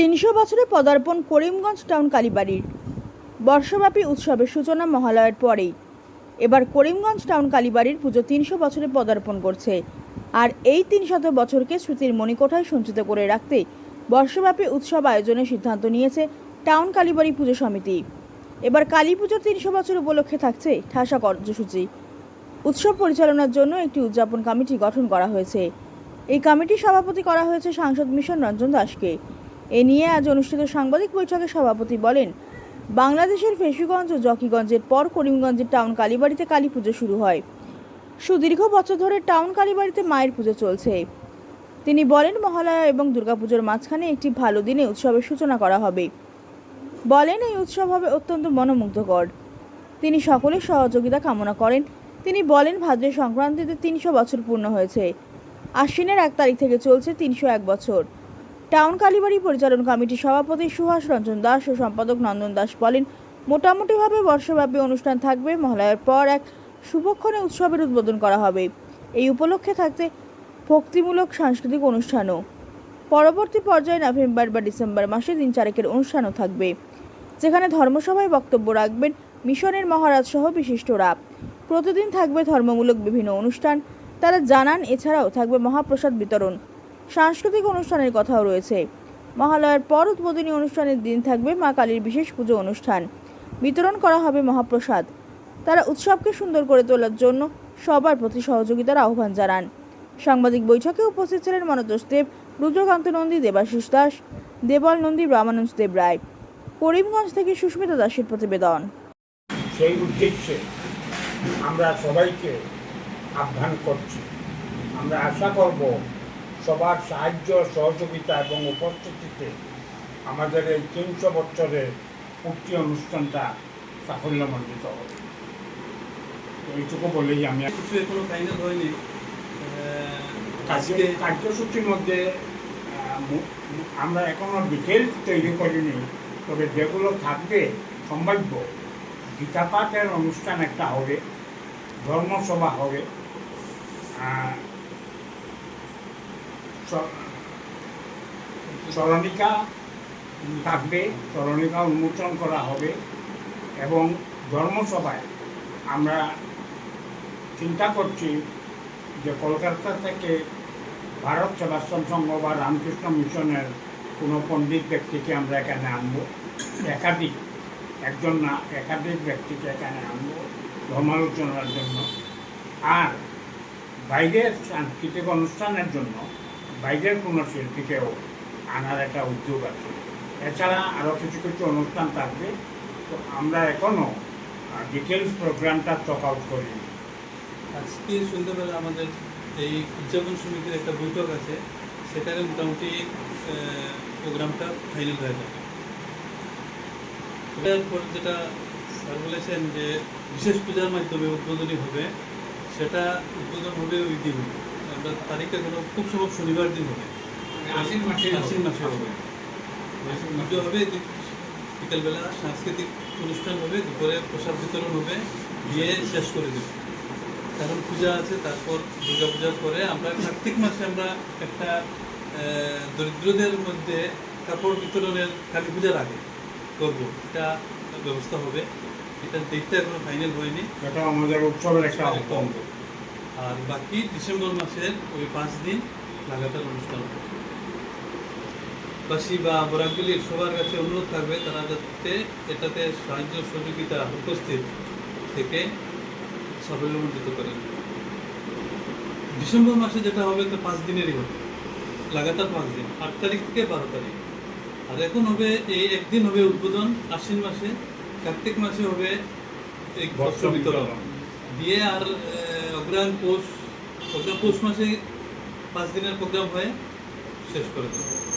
তিনশো বছরে পদার্পণ করিমগঞ্জ টাউন কালীবাড়ির বর্ষব্যাপী উৎসবের সূচনা মহালয়ের পরেই। এবার করিমগঞ্জ টাউন কালীবাড়ির পুজো তিনশো বছরে পদার্পণ করছে। আর এই তিনশত বছরকে স্মৃতির মণিকোঠায় সঞ্চিত করে রাখতে বর্ষব্যাপী উৎসব আয়োজনের সিদ্ধান্ত নিয়েছে টাউন কালীবাড়ি পুজো সমিতি। এবার কালী পুজোর তিনশো বছর উপলক্ষে থাকছে ঠাসা কার্যসূচি। উৎসব পরিচালনার জন্য একটি উদযাপন কমিটি গঠন করা হয়েছে। এই কমিটির সভাপতি করা হয়েছে সাংসদ মিশন রঞ্জন দাসকে। এ নিয়ে আজ অনুষ্ঠিত সাংবাদিক বৈঠকে সভাপতি বলেন, বাংলাদেশের ফেসুগঞ্জ ও জকিগঞ্জের পর করিমগঞ্জের টাউন কালীবাড়িতে কালী পুজো শুরু হয়। সুদীর্ঘ বছর ধরে টাউন কালীবাড়িতে মায়ের পুজো চলছে। তিনি বলেন, মহালয়া এবং দুর্গাপুজোর মাঝখানে একটি ভালো দিনে উৎসবের সূচনা করা হবে। বলেন, এই উৎসব হবে অত্যন্ত মনোমুগ্ধকর। তিনি সকলের সহযোগিতা কামনা করেন। তিনি বলেন ভাদ্রের সংক্রান্তিতে তিনশো বছর পূর্ণ হয়েছে। আশ্বিনের এক তারিখ থেকে চলছে তিনশো এক বছর। টাউন কালীবাড়ি পরিচালন কমিটির সভাপতি সুহাস রঞ্জন দাস ও সম্পাদক নন্দন দাস বলেন, মোটামুটিভাবে বর্ষব্যাপী অনুষ্ঠান থাকবে। মহালয়ার পর এক শুভক্ষণে উৎসবের উদ্বোধন করা হবে। এই উপলক্ষে থাকতে ভক্তিমূলক সাংস্কৃতিক অনুষ্ঠানও। পরবর্তী পর্যায়ে নভেম্বর বা ডিসেম্বর মাসে দিন চারেকের অনুষ্ঠানও থাকবে, যেখানে ধর্মসভায় বক্তব্য রাখবেন মিশনের মহারাজ সহ বিশিষ্টরা। প্রতিদিন থাকবে ধর্মমূলক বিভিন্ন অনুষ্ঠান। তারা জানান, এছাড়াও থাকবে মহাপ্রসাদ বিতরণ। সাংস্কৃতিক অনুষ্ঠানের কথাও রয়েছে। মহালয়ার পর উদ্বোধনী অনুষ্ঠানের দিন থাকবে মা কালীর বিশেষ পুজো অনুষ্ঠান। বিতরণ করা হবে মহাপ্রসাদ। তারা উৎসবকে সুন্দর করে তোলার জন্য সবার প্রতি সহযোগিতার আহ্বান জানান। সাংবাদিক বৈঠকে উপস্থিত ছিলেন মনোতোষ দেব, রুদ্রকান্ত নন্দী, দেবাশিস দাস, দেবল নন্দী রামানুজ দেব রায়। করিমগঞ্জ থেকে সুস্মিতা দাসের প্রতিবেদন। সেই উদ্দেশ্যে আমরা সবাইকে আহ্বান করছি। আমরা আশা করব সবার সাহায্য সহযোগিতা এবং উপস্থিতিতে আমাদের এই তিনশো বছরের পূর্তি অনুষ্ঠানটা সাফল্যমণ্ডিত হবে। এইটুকু বলেই আমি ফাইনাল হয়নি। আজকে কার্যসূচির মধ্যে আমরা এখনও ডিটেলস তৈরি করিনি তবে যেগুলো থাকবে সম্ভাব্য গীতাপাঠের অনুষ্ঠান একটা হবে ধর্মসভা হবে। স্মরণিকা থাকবে স্মরণিকা উন্মোচন করা হবে এবং ধর্মসভায় আমরা চিন্তা করছি যে কলকাতা থেকে ভারত সেবাশ্রম সংঘ বা রামকৃষ্ণ মিশনের কোনো পণ্ডিত ব্যক্তিকে আমরা এখানে আনব। একাধিক, একজন না, একাধিক ব্যক্তিকে এখানে আনব ধর্মালোচনার জন্য। আর বাইরের সাংস্কৃতিক অনুষ্ঠানের জন্য বাইরের কোনো শিল্পীকেও আনার একটা উদ্যোগ আছে। এছাড়া আরও কিছু কিছু অনুষ্ঠান থাকবে। তো আমরা এখনও ডিটেলস প্রোগ্রামটা চক আউট করিনি। আজকে সন্ধ্যাবেলা আমাদের এই উদযাপন সমিতির একটা বৈঠক আছে। সেখানে মোটামুটি প্রোগ্রামটা ফাইনাল হয়ে যাবে। এটার পর যেটা স্যার বলেছেন যে বিশেষ পূজার মাধ্যমে উদ্বোধনী হবে, সেটা উদ্বোধন হবে ওই দিন আমরা তারিখটা কোনো খুব সম্ভব শনিবার দিন হবে। আশ্বিন মাসে আশ্বিন মাসে হবে। পুজো হবে বিকেলবেলা সাংস্কৃতিক অনুষ্ঠান হবে দুপুরে প্রসাদ বিতরণ হবে দিয়ে শেষ করে দেবে। কারণ পূজা আছে তারপর দুর্গা পূজার পরে আমরা কার্তিক মাসে আমরা একটা দরিদ্রদের মধ্যে কাপড় বিতরণের কালী পূজার আগে করব। এটা ব্যবস্থা হবে। এটা দেখতে এখনও ফাইনাল হয়নি। এটা আমাদের উৎসবের একটা অঙ্গ। আর বাকি ডিসেম্বর মাসের ওই পাঁচ দিন লাগাতার অনুষ্ঠান বাসী বা বরাকগুলির সবার কাছে অনুরোধ থাকবে, তারা যাতে এটাতে সাহায্য সহযোগিতা উপস্থিত থেকে সাফল্যমণ্ডিত করেন ডিসেম্বর মাসে যেটা হবে তো পাঁচ দিনেরই হবে। লাগাতার পাঁচ দিন, আট তারিখ থেকে বারো তারিখ। আর এখন হবে, এই একদিন হবে উদ্বোধন, আশ্বিন মাসে, কার্তিক মাসে হবে এই বস্ত্র বিতরণ। দিয়ে আর অগ্রহায়ণ পৌষ অগ্রহায়ণ পৌষ মাসে পাঁচ দিনের প্রোগ্রাম হয়ে শেষ করে দেবো।